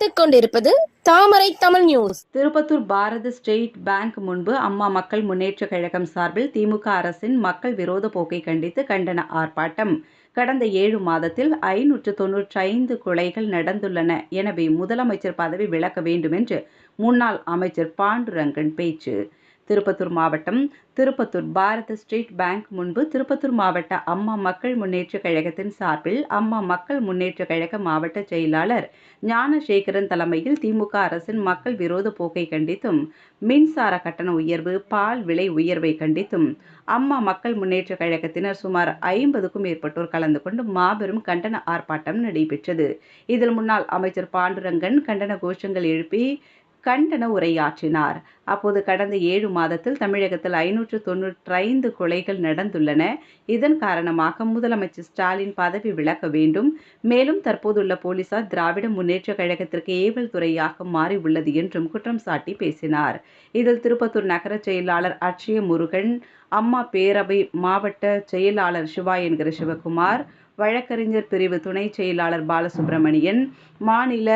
பார்த்துக் கொண்டிருப்பது Thamarai Tamil news Tirupattur Bharat State Bank முன்பு அம்மா மக்கள் முன்னேற்ற கழகம் சார்பில் திமுக அரசின் மக்கள் விரோத போக்கை கண்டித்து கண்டன ஆர்ப்பாட்டம். கடந்த ஏழு மாதத்தில் ஐநூற்று தொன்னூற்றி ஐந்து கொலைகள் நடந்துள்ளன. எனவே முதலமைச்சர் பதவி விலக்க வேண்டும் என்று முன்னாள் அமைச்சர் பாண்டுரங்கன் பேச்சு. திருப்பத்தூர் மாவட்டம் திருப்பத்தூர் பாரத ஸ்டேட் பேங்க் முன்பு திருப்பத்தூர் மாவட்ட அம்மா மக்கள் முன்னேற்ற கழகத்தின் சார்பில் அம்மா மக்கள் முன்னேற்ற கழக மாவட்ட செயலாளர் ஞானசேகரன் தலைமையில் திமுக அரசின் மக்கள் விரோத போக்கை கண்டித்தும் மின்சார கட்டண உயர்வு பால் விலை உயர்வை கண்டித்தும் அம்மா மக்கள் முன்னேற்ற கழகத்தினர் சுமார் ஐம்பதுக்கும் மேற்பட்டோர் கலந்து கொண்டு மாபெரும் கண்டன ஆர்ப்பாட்டம் நடைபெற்றது. இதில் முன்னாள் அமைச்சர் பாண்டுரங்கன் கண்டன கோஷங்கள் எழுப்பி கண்டன உரையாற்றினார். அப்போது கடந்த ஏழு மாதத்தில் தமிழகத்தில் ஐநூற்று தொன்னூற்றி ஐந்து கொலைகள் நடந்துள்ளன. இதன் காரணமாக முதலமைச்சர் ஸ்டாலின் பதவி விலக வேண்டும். மேலும் தற்போதுள்ள போலீசார் திராவிட முன்னேற்ற கழகத்திற்கு ஏவல் துறையாக மாறி உள்ளது என்றும் குற்றம் சாட்டி பேசினார். இதில் திருப்பத்தூர் நகர செயலாளர் அட்சய முருகன் அம்மா பேரவை மாவட்ட செயலாளர் சிவா என்கிற சிவகுமார் வழக்கறிஞர் பிரிவு துணை செயலாளர் பாலசுப்ரமணியன் மாநில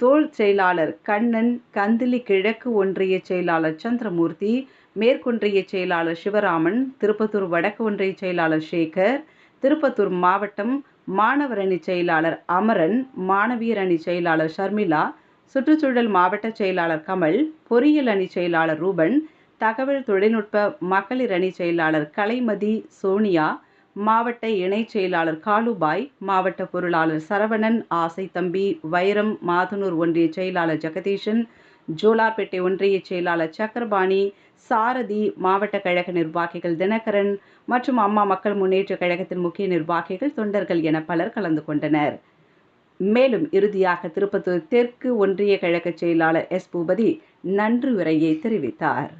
தோல் செயலாளர் கண்ணன் கந்திலி கிழக்கு ஒன்றிய செயலாளர் சந்திரமூர்த்தி மேற்கொன்றிய செயலாளர் சிவராமன் திருப்பத்தூர் வடக்கு ஒன்றிய செயலாளர் சேகர் திருப்பத்தூர் மாவட்டம் மாணவர் அணி செயலாளர் அமரன் மாணவியர் அணி செயலாளர் ஷர்மிளா சுற்றுச்சூழல் மாவட்ட செயலாளர் கமல் பொறியியல் அணி செயலாளர் ரூபன் தகவல் தொழில்நுட்ப மகளிர் அணி செயலாளர் கலைமதி சோனியா மாவட்ட இணைச் செயலாளர் காலுபாய் மாவட்ட பொருளாளர் சரவணன் ஆசை தம்பி வைரம் மாதனூர் ஒன்றிய செயலாளர் ஜெகதீஷன் ஜோலார்பேட்டை ஒன்றிய செயலாளர் சக்கரபாணி சாரதி மாவட்ட கழக நிர்வாகிகள் தினகரன் மற்றும் அம்மா மக்கள் முன்னேற்ற கழகத்தின் முக்கிய நிர்வாகிகள் தொண்டர்கள் என பலர் கலந்து கொண்டனர். மேலும் இறுதியாக திருப்பத்தூர் தெற்கு ஒன்றிய கழக செயலாளர் எஸ். பூபதி நன்றி உரையை தெரிவித்தார்.